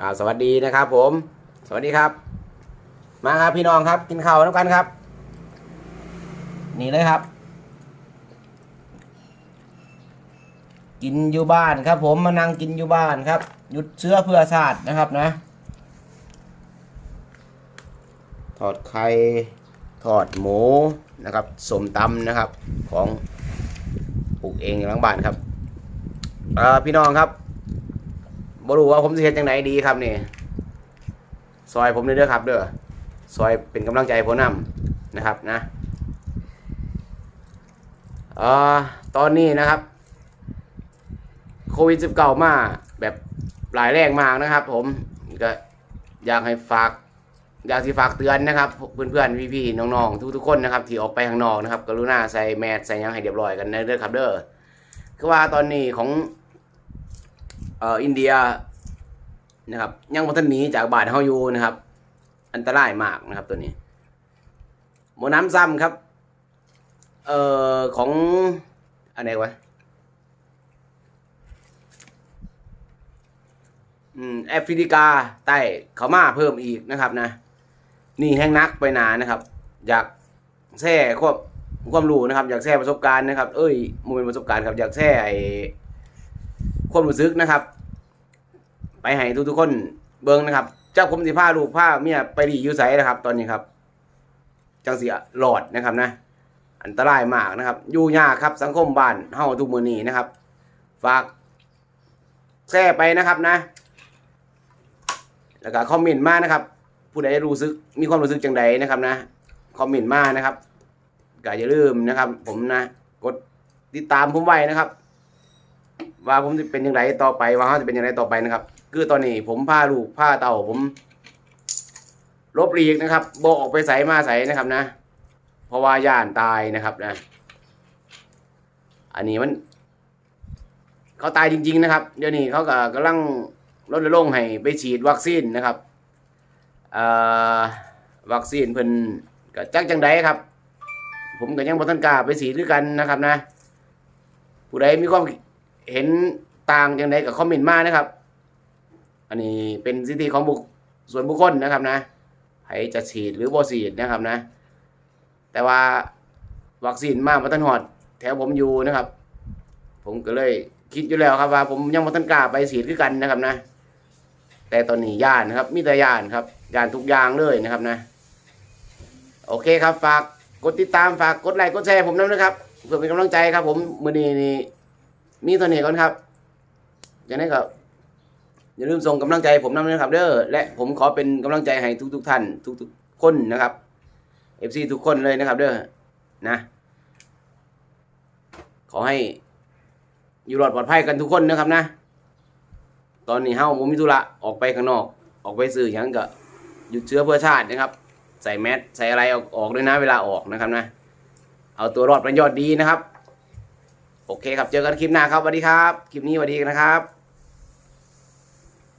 อ่าสวัสดีนะครับผม สวัสดีครับ มาครับพี่น้องครับ กินข้าวน้ำกันครับ นี่เลยครับ กินอยู่บ้านครับ ผมมานั่งกินอยู่บ้านครับ หยุดเชื้อเพื่อชาตินะครับนะ ทอดไข่ทอดหมูนะครับสมตำนะครับของปลูกเองหลังบ้านครับพี่น้องครับ บรู้ว่าผมจะเฮ็ดยังไงดีครับนี่ซอยผมเด้อครับ เด้อซอยเป็นกำลังใจผมนำนะครับนะเอ่อตอนนี้นะครับโควิด19มาแบบหลายแรงมากนะครับ ผมก็อยากให้ฝากอยากที่ฝากเตือนนะครับเพื่อนๆพี่ๆน้องๆทุกๆคนนะครับ ที่ออกไปข้างนอกนะครับ กรุณาใส่แมสใส่ยังให้เรียบร้อยกันเด้อครับ เด้อคือว่าตอนนี้ของ เอ่ออินเดียนะครับยังบ่ทันหนีจากบานเฮาอยู่นะครับ อันตรายมากนะครับตัวนี้หมน้ำซ้ำครับ เอ่อของอันไหนวะอืมแอฟริกาใต้เขามาเพิ่มอีกนะครับนะ นี่แห้งนักไปนานนะครับ อยากแช่ความความรู้นะครับ อยากแช่ประสบการณ์นะครับ เอ้ยโมเป็นประสบการณ์ครับ อยากแช่ไอ ความรู้สึกนะครับ ไปให้ทุกๆคนเบิ่งนะครับเจ้าผมสิพาลูกพาเมียไปดีอยู่ไสนะครับ ตอนนี้ครับ จังสีหลอดนะครับนะ อันตรายมากนะครับอยู่ยากครับสังคมบ้านเฮาทุกมือนี้นะครับ ฝากแชร์ไปนะครับนะ แล้วก็คอมเมนต์มานะครับ ผู้ใดรู้สึกมีความรู้สึกจังใดนะครับนะคอมเมนต์มานะครับก็อย่าลืมนะครับ ผมนะ กดติดตามผมไว้นะครับ ว่าผมจะเป็นยังไงต่อไปว่าเขาจะเป็นยังไงต่อไปนะครับ คือตอนนี้ผมพาลูกพาเต่าผมลบหลีกนะครับโบออกไปใส่มาใส่นะครับนะ เพราะว่าย่านตายนะครับนะ อันนี้มัน เขาตายจริง ๆ นะครับ เดี๋ยวนี้เขาก็กำลังรณรงค์ให้ไปฉีดวัคซีนนะครับวัคซีนเพิ่นก็จักจังใดครับ ผมก็ยังบ่ทันกล้าไปฉีดด้วยกันนะครับนะ ผู้ใดมีความ เห็นต่างจังใดก็คอมเมนต์มานะครับ อันนี้เป็นสิทธิของบุคส่วนบุคคลนะครับนะใครจะฉีดหรือบ่ฉีดนะครับนะ แต่ว่าวัคซีนมาบ่ทันฮอด แถวผมอยู่นะครับ ผมก็เลยคิดอยู่แล้วครับว่า ผมยังบ่ทันกล้าไปฉีดคือกันนะครับนะ แต่ตอนนี้ย่านนะครับมีแต่ย่านครับย่านทุกอย่างเลยนะครับนะ โอเคครับฝากกดติดตามฝากกดไลค์กดแชร์ผมด้วยนะครับเพื่อเป็นกำลังใจครับ ผมมือนี้นี่ มีตัวนี้ก่อนครับอย่างนี้ก็อย่าลืมส่งกำลังใจผมนำนะครับเด้อและผมขอเป็นกำลังใจให้ทุกๆท่านทุกๆคนนะครับเอฟซีทุกคนเลยนะครับ เด้อนะ ขอให้อยู่รอดปลอดภัยกันทุกคนนะครับนะ ตอนนี้เฮาผมมีธุระออกไปข้างนอก ออกไปซื้อหยังก็หยุดเชื้อเพื่อชาตินะครับ ใส่แมสใส่อะไรออกออกด้วยนะเวลาออกนะครับนะ เอาตัวรอดเป็นยอดดีนะครับ โอเคครับ เจอกันคลิปหน้าครับสวัสดีครับ คลิปนี้สวัสดีนะครับ